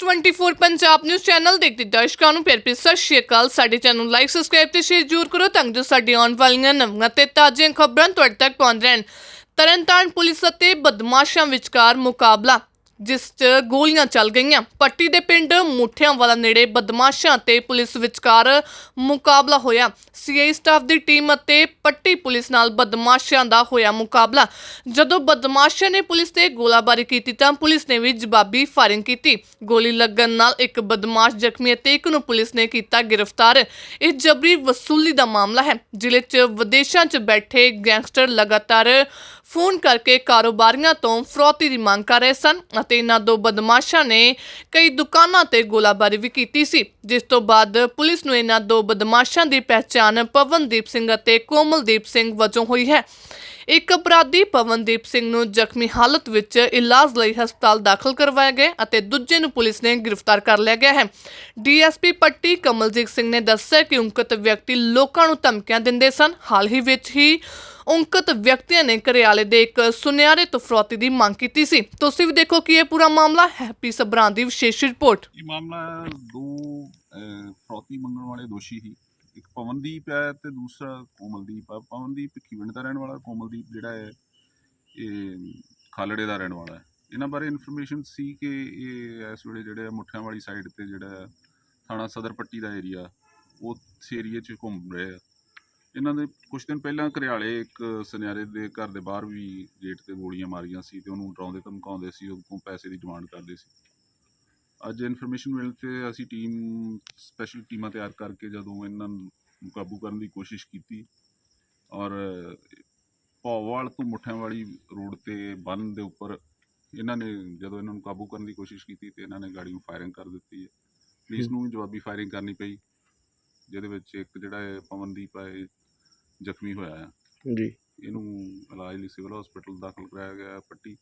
24 Punjab news channel ਦੇਖਦੇ ਦਰਸ਼ਕਾਂ ਨੂੰ ਪਿਆਰ ਭਰੀ ਸਤਿ ਸ਼੍ਰੀ ਅਕਾਲ। ਸਾਡੇ ਚੈਨਲ ਨੂੰ ਲਾਈਕ ਸਬਸਕ੍ਰਾਈਬ ਤੇ ਸ਼ੇਅਰ ਜ਼ਰੂਰ ਕਰੋ ਤਾਂ ਜੋ ਸਾਡੀ ਆਉਣ ਵਾਲੀਆਂ ਨਵੀਆਂ ਤੇ ਤਾਜ਼ੀਆਂ ਖਬਰਾਂ ਤੁਹਾਡੇ ਤੱਕ ਪਹੁੰਚ ਰਹਿਣ। ਤਰਨਤਾਰਨ ਪੁਲਿਸ ਅਤੇ ਬਦਮਾਸ਼ਾਂ ਵਿਚਕਾਰ ਮੁਕਾਬਲਾ। ਜਿਸ 'ਚ ਗੋਲੀਆਂ ਚੱਲ ਗਈਆਂ। ਪੱਟੀ ਦੇ ਪਿੰਡ ਮੁੱਠਿਆਂ ਵਾਲਾ ਨੇੜੇ ਬਦਮਾਸ਼ਾਂ ਤੇ ਪੁਲਿਸ ਵਿਚਕਾਰ ਮੁਕਾਬਲਾ ਹੋਇਆ। ਸੀਆਈ ਸਟਾਫ ਦੀ ਟੀਮ ਅਤੇ ਪੱਟੀ ਪੁਲਿਸ ਨਾਲ ਬਦਮਾਸ਼ਾਂ ਦਾ ਹੋਇਆ ਮੁਕਾਬਲਾ। ਜਦੋਂ ਬਦਮਾਸ਼ਾਂ ਨੇ ਪੁਲਿਸ ਤੇ ਗੋਲਾਬਾਰੀ ਕੀਤੀ ਤਾਂ ਪੁਲਿਸ ਨੇ ਵੀ ਜਵਾਬੀ ਫਾਇਰਿੰਗ ਕੀਤੀ। ਗੋਲੀ ਲੱਗਣ ਨਾਲ ਇੱਕ ਬਦਮਾਸ਼ ਜ਼ਖਮੀ ਅਤੇ ਇੱਕ ਨੂੰ ਪੁਲਿਸ ਨੇ ਕੀਤਾ ਗ੍ਰਿਫਤਾਰ। ਇਹ ਜਬਰੀ ਵਸੂਲੀ ਦਾ ਮਾਮਲਾ ਹੈ। ਜ਼ਿਲ੍ਹੇ 'ਚ ਵਿਦੇਸ਼ਾਂ 'ਚ ਬੈਠੇ ਗੈਂਗਸਟਰ ਲਗਾਤਾਰ ਫੋਨ ਕਰਕੇ ਕਾਰੋਬਾਰੀਆਂ ਤੋਂ ਫਰੋਤੀ ਦੀ ਮੰਗ ਕਰ ਰਹੇ ਸਨ ਅਤੇ ਇਹਨਾਂ ਦੋ ਬਦਮਾਸ਼ਾਂ ਨੇ ਕਈ ਦੁਕਾਨਾਂ ਤੇ ਗੋਲਾਬਾਰੀ ਵੀ ਕੀਤੀ ਸੀ, ਜਿਸ ਤੋਂ ਬਾਅਦ ਪੁਲਿਸ ਨੂੰ ਇਹਨਾਂ ਦੋ ਬਦਮਾਸ਼ਾਂ ਦੀ ਪਹਿਚਾਣ ਪਵਨਦੀਪ ਸਿੰਘ ਅਤੇ ਕੋਮਲਦੀਪ ਸਿੰਘ ਵਜੋਂ ਹੋਈ ਹੈ। ਇੱਕ ਅਪਰਾਧੀ ਪਵਨਦੀਪ ਸਿੰਘ ਨੂੰ ਜ਼ਖਮੀ ਹਾਲਤ ਵਿੱਚ ਇਲਾਜ ਲਈ ਹਸਪਤਾਲ ਦਾਖਲ ਕਰਵਾਇਆ ਗਿਆ ਅਤੇ ਦੂਜੇ ਨੂੰ ਪੁਲਿਸ ਨੇ ਗ੍ਰਿਫਤਾਰ ਕਰ ਲਿਆ ਗਿਆ ਹੈ। ਡੀਐਸਪੀ ਪੱਟੀ ਕਮਲਜੀਤ ਸਿੰਘ ਨੇ ਦੱਸਿਆ ਕਿ ਉਂਕਤ ਵਿਅਕਤੀ ਲੋਕਾਂ ਨੂੰ ਧਮਕੀਆਂ ਦਿੰਦੇ ਸਨ। ਹਾਲ ਹੀ ਵਿੱਚ ਹੀ ਉਂਕਤ ਵਿਅਕਤੀਆਂ ਨੇ ਘਰਿਆਲੇ ਦੇ ਇੱਕ ਸੁਨਿਆਰੇ ਤੋਂ ਫਰੌਤੀ ਦੀ ਮੰਗ ਕੀਤੀ ਸੀ। ਤੁਸੀਂ ਵੀ ਦੇਖੋ ਕਿ ਇਹ ਪੂਰਾ ਮਾਮਲਾ ਹੈਪੀ ਸਬਰਾਂ ਦੀ ਵਿਸ਼ੇਸ਼ ਰਿਪੋਰਟ। ਇਹ ਮਾਮਲਾ ਦੋ ਅਹ, ਮੰਗਣ ਵਾਲੇ ਦੋਸ਼ੀ ਸੀ। ਇੱਕ ਪਵਨਦੀਪ ਹੈ ਤੇ ਦੂਸਰਾ ਕੋਮਲਦੀਪ ਹੈ ਪਵਨਦੀਪ ਭਿੱਖੀਵਿੰਡ ਦਾ ਰਹਿਣ ਵਾਲਾ, ਕੋਮਲਦੀਪ ਜਿਹੜਾ ਹੈ, ਇਹ ਖਾਲੜੇ ਦਾ ਰਹਿਣ ਵਾਲਾ ਹੈ। ਇਹਨਾਂ ਬਾਰੇ ਇਨਫੋਰਮੇਸ਼ਨ ਸੀ ਕਿ ਇਹ ਇਸ ਵੇਲੇ ਜਿਹੜੇ ਆ ਮੁੱਠਿਆਂ ਵਾਲੀ ਸਾਈਡ ਤੇ ਜਿਹੜਾ ਥਾਣਾ ਸਦਰ ਪੱਟੀ ਦਾ ਏਰੀਆ ਉਸ ਏਰੀਏ 'ਚ ਘੁੰਮ ਰਹੇ ਆ। ਇਹਨਾਂ ਦੇ ਕੁਝ ਦਿਨ ਪਹਿਲਾਂ ਘਰਿਆਲੇ ਇੱਕ ਸੁਨਿਆਰੇ ਦੇ ਘਰ ਦੇ ਬਾਹਰ ਵੀ ਗੇਟ ਤੇ ਗੋਲੀਆਂ ਮਾਰੀਆਂ ਸੀ ਤੇ ਉਹਨੂੰ ਡਰਾਉਂਦੇ ਧਮਕਾਉਂਦੇ ਸੀ, ਉਹ ਕੋਲ ਪੈਸੇ ਦੀ ਡਿਮਾਂਡ ਕਰਦੇ ਸੀ। ਅੱਜ ਇਨਫੋਰਮੇਸ਼ਨ ਮਿਲ ਤੇ ਅਸੀਂ ਟੀਮ ਸਪੈਸ਼ਲ ਟੀਮਾਂ ਤਿਆਰ ਕਰਕੇ ਜਦੋਂ ਇਹਨਾਂ ਨੂੰ ਕਾਬੂ ਕਰਨ ਦੀ ਕੋਸ਼ਿਸ਼ ਕੀਤੀ ਔਰ ਪੌਵਾਲ ਤੋਂ ਮੁੱਠਿਆਂ ਵਾਲੀ ਰੋਡ ਤੇ ਬੰਨ ਦੇ ਉੱਪਰ ਇਹਨਾਂ ਨੇ ਜਦੋਂ ਇਹਨਾਂ ਨੂੰ ਕਾਬੂ ਕਰਨ ਦੀ ਕੋਸ਼ਿਸ਼ ਕੀਤੀ ਤੇ ਇਹਨਾਂ ਨੇ ਗਾੜੀ ਨੂੰ ਫਾਇਰਿੰਗ ਕਰ ਦਿੱਤੀ ਹੈ। ਪੁਲਿਸ ਨੂੰ ਵੀ ਜਵਾਬੀ ਫਾਇਰਿੰਗ ਕਰਨੀ ਪਈ ਜਿਹਦੇ ਵਿੱਚ ਇੱਕ ਜਿਹੜਾ ਹੈ ਪਵਨਦੀਪ ਹੈ ਜ਼ਖਮੀ ਹੋਇਆ ਹੈ ਜੀ। ਇਹਨੂੰ ਇਲਾਜ ਲਈ ਸਿਵਲ ਹਸਪੀਟਲ ਦਾਖਲ ਕਰਾਇਆ ਗਿਆ ਪੱਟੀ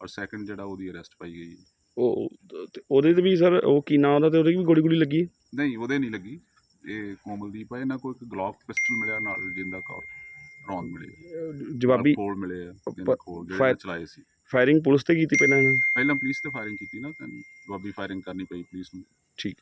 ਔਰ ਸੈਕੰਡ ਜਿਹੜਾ ਉਹਦੀ ਅਰੈਸਟ ਪਾਈ ਗਈ ਹੈ। ਉਹ ਤੇ ਉਹਦੇ ਤੇ ਵੀ ਸਰ ਉਹ ਕੀ ਨਾਂ ਉਹਦਾ ਤੇ ਉਹਦੇ ਵੀ ਗੋਲੀ ਗੋਲੀ ਲੱਗੀ? ਨਹੀਂ ਉਹਦੇ ਨਹੀਂ ਲੱਗੀ। ਇਹ ਕੋਮਲਦੀਪ ਹੈ ਇਹਨਾਂ ਕੋਲ ਇੱਕ ਗਲੌਕ ਪਿਸਟਲ ਮਿਲਿਆ ਨਾਲ ਜਿੰਦਾ ਕੌਰ ਰੌਂਦ ਮਿਲੇ। ਜਵਾਬੀ ਖੋਲ ਮਿਲੇ ਆ ਜਿਹੜੇ ਫਾਇਰ- ਚਲਾਏ ਸੀ। ਫਾਇਰਿੰਗ ਪੁਲਿਸ ਤੇ ਕੀਤੀ ਪਹਿਲਾਂ ਇਹਨਾਂ ਨੇ? ਪਹਿਲਾਂ ਪੁਲਿਸ ਤੇ ਫਾਇਰਿੰਗ ਕੀਤੀ ਨਾ ਤਾਂ ਜਵਾਬੀ ਫਾਇਰਿੰਗ ਕਰਨੀ ਪਈ ਪੁਲਿਸ ਨੂੰ। ਠੀਕ।